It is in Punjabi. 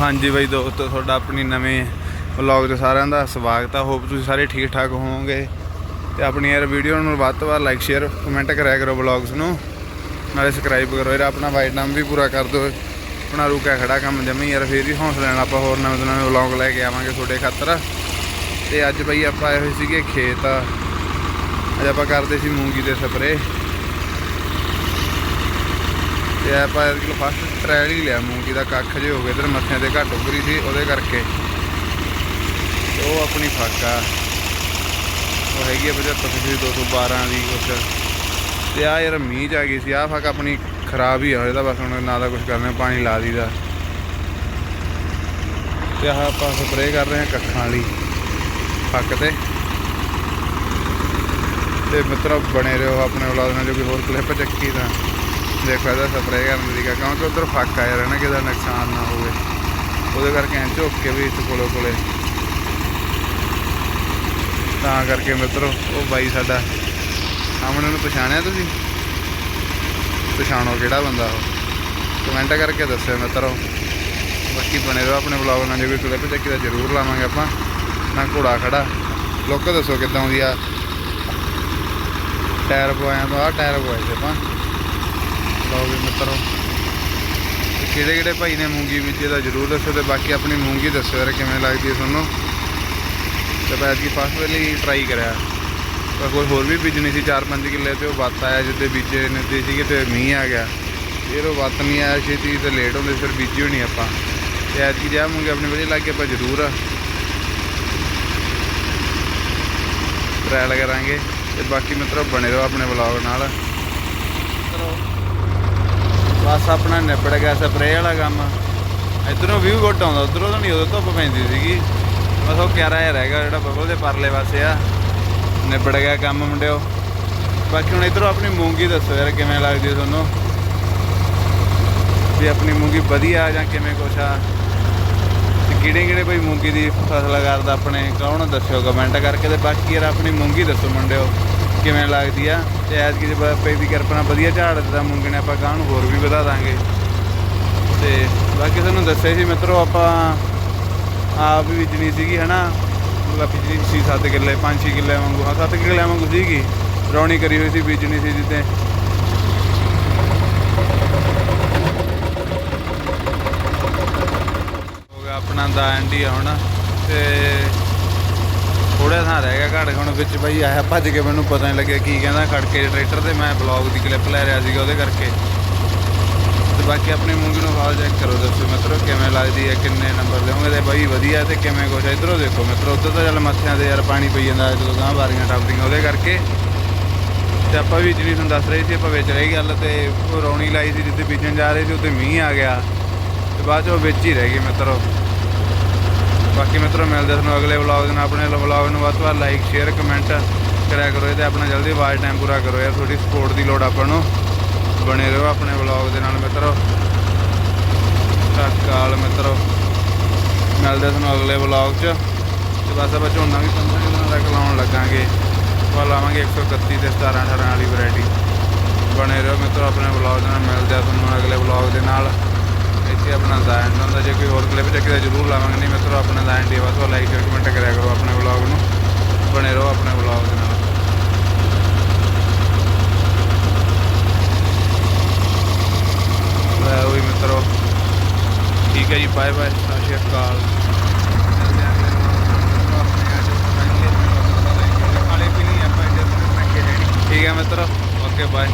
ਹਾਂਜੀ ਬਾਈ ਦੋਸਤੋ, ਤੁਹਾਡਾ ਆਪਣੀ ਨਵੇਂ ਵਲੌਗ 'ਚ ਸਾਰਿਆਂ ਦਾ ਸਵਾਗਤ ਆ। ਹੋਪ ਤੁਸੀਂ ਸਾਰੇ ਠੀਕ ਠਾਕ ਹੋਵੋਗੇ। ਤੇ ਆਪਣੀ ਯਾਰ ਵੀਡੀਓ ਨੂੰ ਵੱਧ ਤੋਂ ਵੱਧ ਲਾਈਕ ਸ਼ੇਅਰ ਕਮੈਂਟ ਕਰਿਆ ਕਰੋ ਵਲੌਗਸ ਨੂੰ। ਨਾਲੇ ਸਬਸਕ੍ਰਾਈਬ ਕਰੋ ਯਾਰ, ਆਪਣਾ ਵਾਈਟ ਨਾਮ ਵੀ ਪੂਰਾ ਕਰ ਦਿਓ। ਆਪਣਾ ਰੁਕਿਆ ਖੜਾ ਕੰਮ ਜਮੀ ਯਾਰ, ਫੇਰ ਵੀ ਹੌਸਲੇ ਨਾਲ ਆਪਾਂ ਹੋਰ ਨਵੇਂ ਤੋਂ ਨਵੇਂ ਵਲੌਗ ਲੈ ਕੇ ਆਵਾਂਗੇ ਤੁਹਾਡੇ ਖਾਤਰ। ਤੇ ਅੱਜ ਬਈ ਆਪਾਂ ਆਏ ਹੋਏ ਸੀਗੇ ਖੇਤ। ਅੱਜ ਆਪਾਂ ਕਰਦੇ ਸੀ ਮੂੰਗੀ ਦੇ ਸਪਰੇ। ਤੇ ਆਪਾਂ ਇਸ ਫਸਟ ਟ੍ਰਾਇਲ ਹੀ ਲਿਆ, ਮੂੰਗੀ ਦਾ ਕੱਖ ਜੇ ਹੋ ਗਿਆ, ਇਧਰ ਮੱਥਿਆਂ ਤੇ ਘੱਟ ਉੱਪਰੀ ਸੀ, ਉਹਦੇ ਕਰਕੇ। ਉਹ ਆਪਣੀ ਫੱਕ ਆ। ਉਹ ਹੈਗੀ ਆ 75 ਸੀ 212 ਦੀ ਕੁਛ। ਤੇ ਆ ਯਾਰ ਮੀਂਹ ਚ ਆ ਗਈ ਸੀ ਆ ਫੱਕ ਆਪਣੀ ਖਰਾਬ ਹੀ ਆ, ਇਹਦਾ ਬਸ ਹੁਣ ਨਾ ਦਾ ਕੁਝ ਕਰਨੇ ਪਾਣੀ ਲਾ ਦੀਦਾ ਤੇ ਆਹ ਆਪਾਂ ਸਪਰੇਅ ਕਰ ਰਹੇ ਹਾਂ ਕੱਖਾਂ ਵਾਲੀ ਫੱਕ ਤੇ। ਤੇ ਮਿੱਤਰੋ, ਬਣੇ ਰਹੋ ਆਪਣੇ ਔਲਾਦ ਨਾਲ, ਜੋ ਕੋਈ ਹੋਰ ਕਲਿੱਪ ਚੱਕੀ ਤਾਂ। ਦੇਖੋ ਇਹਦਾ ਸਪਰੇਅ ਕਰਨ ਦੀ ਕਿਉਂਕਿ ਉਧਰ ਫੱਕ ਆਇਆ ਯਾਰ ਨਾ ਕਿਦਾ ਨੁਕਸਾਨ ਨਾ ਹੋਵੇ। ਉਹਦੇ ਕਰਕੇ ਐਂ ਝੁੱਕ ਕੇ ਵੀ ਇਸ ਕੋਲੋਂ ਕੋਲੇ। ਤਾਂ ਕਰਕੇ ਮਿੱਤਰੋ, ਉਹ ਬਾਈ ਸਾਡਾ, ਸਾਹਮਣੇ ਨੂੰ ਪਛਾਣਿਆ ਤੁਸੀਂ? ਪਛਾਣੋ ਕਿਹੜਾ ਬੰਦਾ ਉਹ। ਕਮੈਂਟ ਕਰਕੇ ਦੱਸਿਓ ਮਿੱਤਰੋ। ਬਾਕੀ ਬਣੇ ਰਹੋ ਆਪਣੇ ਵਲੌਗ ਨਾਲ, ਜੇ ਕੋਈ ਕਲਿੱਪ ਚੱਕੀ ਤਾਂ ਜ਼ਰੂਰ ਲਾਵਾਂਗੇ ਆਪਾਂ। ਨਾ ਘੋੜਾ ਖੜਾ। ਲੋਕ ਦੱਸੋ ਕਿੱਦਾਂ ਦੀ ਆ। ਟਾਇਰ ਪਵਾਇਆ ਤਾਂ ਆ ਟਾਇਰ ਪਵਾਏ ਸੀ ਆਪਾਂ। ਲਓ ਵੀ ਮਿੱਤਰੋ ਕਿਹੜੇ ਕਿਹੜੇ ਭਾਈ ਨੇ ਮੂੰਗੀ ਬੀਜੇ ਦਾ ਜ਼ਰੂਰ ਦੱਸੋ ਤੇ ਬਾਕੀ ਆਪਣੀ ਮੂੰਗੀ ਦੱਸੋ ਯਾਰ ਕਿਵੇਂ ਲੱਗਦੀ ਹੈ ਤੁਹਾਨੂੰ। ਤੇ ਮੈਂ ਐਤਕੀ ਫਸਟ ਵੇਲੇ ਟਰਾਈ ਕਰਿਆ। ਪਰ ਕੋਈ ਹੋਰ ਵੀ ਬੀਜਣੀ ਸੀ 4-5 ਕਿੱਲੇ ਤੇ ਉਹ ਵੱਤ ਆਇਆ ਜਿੱਦੇ ਬੀਜੇ ਨੇ ਸੀਗੇ ਤੇ ਮੀਂਹ ਆ ਗਿਆ। ਫਿਰ ਉਹ ਵੱਤ ਨਹੀਂ ਆਇਆ ਛੇਤੀ ਤੇ ਲੇਟ ਹੁੰਦੇ ਫਿਰ ਬੀਜੀ ਹੋਣੀ ਆਪਾਂ। ਤੇ ਐਤਕੀ ਜਿਆ ਮੂੰਗੀ ਆਪਣੀ ਵਧੀਆ ਲੱਗ ਕੇ ਆਪਾਂ ਜ਼ਰੂਰ। ਟਰਾਇਲ ਕਰਾਂਗੇ। ਤੇ ਬਾਕੀ ਮਿੱਤਰੋ ਬਣੇ ਰਹੋ ਆਪਣੇ ਵਲੌਗ ਨਾਲ। ਬਸ ਆਪਣਾ ਨਿਬੜ ਗਿਆ, ਸਪਰੇਅ ਵਾਲਾ ਕੰਮ। ਇਧਰੋਂ ਵਿਊ ਗੁੱਡ ਆਉਂਦਾ, ਉਧਰੋਂ ਤਾਂ ਨਹੀਂ, ਉਦੋਂ ਧੁੱਪ ਪੈਂਦੀ ਸੀਗੀ। ਬਸ ਉਹ ਕਿਆਰਾ ਜਿਹਾ ਰਹਿ ਗਿਆ, ਜਿਹੜਾ ਬਬਲ ਦੇ ਪਰਲੇ ਪਾਸੇ ਆ। ਨਿਬੜ ਗਿਆ ਕੰਮ, ਮੁੰਡਿਓ। ਬਾਕੀ ਹੁਣ ਇਧਰੋਂ ਆਪਣੀ ਮੂੰਗੀ ਦੱਸੋ ਯਾਰ, ਕਿਵੇਂ ਲੱਗਦੀ ਤੁਹਾਨੂੰ? ਵੀ ਆਪਣੀ ਮੂੰਗੀ ਵਧੀਆ ਜਾਂ ਕਿਵੇਂ ਕੁਛ ਆ? ਤੇ ਕਿਹੜੇ ਕਿਹੜੇ ਕੋਈ ਮੂੰਗੀ ਦੀ ਫਸਲ ਕਰਦਾ ਆਪਣੇ? ਕੌਣ ਦੱਸਿਓ ਕਮੈਂਟ ਕਰਕੇ ਤੇ ਬਾਕੀ ਯਾਰ ਆਪਣੀ ਮੂੰਗੀ ਦੱਸੋ, ਮੁੰਡਿਓ। ਕਿਵੇਂ ਲੱਗਦੀ ਆ? ਤੇ ਐਤਕੀ ਜੇ ਪਈ ਦੀ ਕਿਰਪਾ ਨਾਲ ਵਧੀਆ ਝਾੜ ਦਿੱਤਾ ਮੂੰਗੀ ਨੇ ਆਪਾਂ ਗਾਂ ਨੂੰ ਹੋਰ ਵੀ ਵਧਾ ਦਾਂਗੇ। ਤੇ ਬਾਕੀ ਤੁਹਾਨੂੰ ਦੱਸਿਆ ਸੀ ਮਿੱਤਰੋ, ਆਪਾਂ ਆਪ ਵੀ ਬੀਜਣੀ ਸੀਗੀ, ਹਨਾ? ਮਤਲਬ ਬੀਜਣੀ ਸੀ 7 ਕਿੱਲੇ 5-6 ਕਿੱਲੇ ਵਾਂਗੂ, ਹਾਂ 7 ਕਿੱਲੇ ਵਾਂਗੂ ਸੀਗੀ। ਰੌਣੀ ਕਰੀ ਹੋਈ ਸੀ, ਬੀਜਣੀ ਸੀ ਜਿੱਤੇ। ਹੋ ਗਿਆ ਆਪਣਾ ਦਾ ਐਂਡੀ ਹੁਣ। ਤੇ ਥੋੜਾ ਥਾਂ ਰਹਿ ਗਿਆ ਘੜ ਹੁਣ ਵਿੱਚ ਬਈ ਆਇਆ ਭੱਜ ਕੇ ਮੈਨੂੰ ਪਤਾ ਨਹੀਂ ਲੱਗਿਆ ਕੀ ਕਹਿੰਦਾ ਖੜ ਕੇ ਟਰੈਕਟਰ ਤੇ ਮੈਂ ਬਲੌਗ ਦੀ ਕਲਿੱਪ ਲੈ ਰਿਹਾ ਸੀਗਾ ਉਹਦੇ ਕਰਕੇ। ਤੇ ਬਾਕੀ ਆਪਣੇ ਮੂੰਗੀ ਨੂੰ ਹਾਲ ਚੈੱਕ ਕਰੋ ਦੱਸੋ ਮਿੱਤਰੋ, ਕਿਵੇਂ ਲੱਗਦੀ ਹੈ, ਕਿੰਨੇ ਨੰਬਰ ਦੇਵੋਗੇ ਤੇ ਬਾਈ ਵਧੀਆ ਤੇ ਕਿਵੇਂ ਕੁਛ ਇਧਰੋਂ ਦੇਖੋ ਮਿੱਤਰੋ, ਉੱਧਰ ਤਾਂ ਚੱਲ ਮੱਥਿਆਂ ਤੇ ਯਾਰ ਪਾਣੀ ਪਈ ਜਾਂਦਾ, ਜਦੋਂ ਗਾਂ ਵਾਰੀਆਂ ਟੱਪਦੀਆਂ ਉਹਦੇ ਕਰਕੇ। ਤੇ ਆਪਾਂ ਵੀ ਜਿਹੜੀ ਤੁਹਾਨੂੰ ਦੱਸ ਰਹੇ ਸੀ, ਆਪਾਂ ਵਿੱਚ ਰਹੀ ਗੱਲ ਤੇ ਉਹ ਰੌਣੀ ਲਾਈ ਸੀ ਜਿੱਥੇ ਬੀਜਣ ਜਾ ਰਹੇ ਸੀ, ਉੱਥੇ ਮੀਂਹ ਆ ਗਿਆ। ਤੇ ਬਾਅਦ ਚ ਉਹ ਵਿੱਚ ਹੀ ਰਹਿ ਗਏ ਮਿੱਤਰੋ। ਬਾਕੀ ਮਿੱਤਰੋ, ਮਿਲਦੇ ਤੁਹਾਨੂੰ ਅਗਲੇ ਵਲੌਗ ਦੇ ਨਾਲ। ਆਪਣੇ ਵਲੌਗ ਨੂੰ ਵੱਧ ਤੋਂ ਵੱਧ ਲਾਈਕ ਸ਼ੇਅਰ ਕਮੈਂਟ ਕਰਿਆ ਕਰੋ। ਤੇ ਆਪਣਾ ਜਲਦੀ ਵਾਚ ਟਾਈਮ ਪੂਰਾ ਕਰੋ ਯਾਰ। ਤੁਹਾਡੀ ਸਪੋਰਟ ਦੀ ਲੋੜ ਆਪਾਂ ਨੂੰ। ਬਣੇ ਰਹੋ ਆਪਣੇ ਵਲੌਗ ਦੇ ਨਾਲ ਮਿੱਤਰੋ। ਸਤਿ ਕਾਲ ਮਿੱਤਰੋ। ਮਿਲਦੇ ਤੁਹਾਨੂੰ ਅਗਲੇ ਵਲੌਗ 'ਚ। ਤੇ ਬਸ ਆਪਾਂ ਝੋਨਾ ਵੀ 15 ਦਿਨਾਂ ਤੱਕ ਲਾਉਣ ਲੱਗਾਂਗੇ। ਆਪਾਂ ਲਾਵਾਂਗੇ 131 ਤੇ 17 18 ਵਾਲੀ ਵੈਰਾਈਟੀ ਬਣੇ ਰਹੋ ਮਿੱਤਰੋ, ਆਪਣੇ ਵਲੌਗ ਦੇ ਨਾਲ। ਮਿਲਦੇ ਆ ਤੁਹਾਨੂੰ ਅਗਲੇ ਵਲੌਗ ਦੇ ਨਾਲ। ਇੱਥੇ ਆਪਣਾ ਦਾ ਐਂਡ ਹੁੰਦਾ ਜੇ ਕੋਈ ਹੋਰ ਕਲਿੱਪ ਚੱਕਦਾ ਜ਼ਰੂਰ ਲਾਵਾਂਗੇ। ਨਹੀਂ ਮਿੱਤਰੋ ਆਪਣਾ ਦਾ ਐਂਡ ਹੀ ਬਸ ਲਾਈਕ ਕਮੈਂਟ ਕਰਿਆ ਕਰੋ ਆਪਣੇ ਵਲੌਗ ਨੂੰ। ਬਣੇ ਰਹੋ ਆਪਣੇ ਵਲੌਗ ਦੇ ਨਾਲ। ਲੈ ਉਹ ਮਿੱਤਰੋ। ਠੀਕ ਹੈ ਜੀ ਬਾਏ ਬਾਏ ਸਤਿ ਸ਼੍ਰੀ ਅਕਾਲ। ਠੀਕ ਹੈ ਮਿੱਤਰੋ ਓਕੇ ਬਾਏ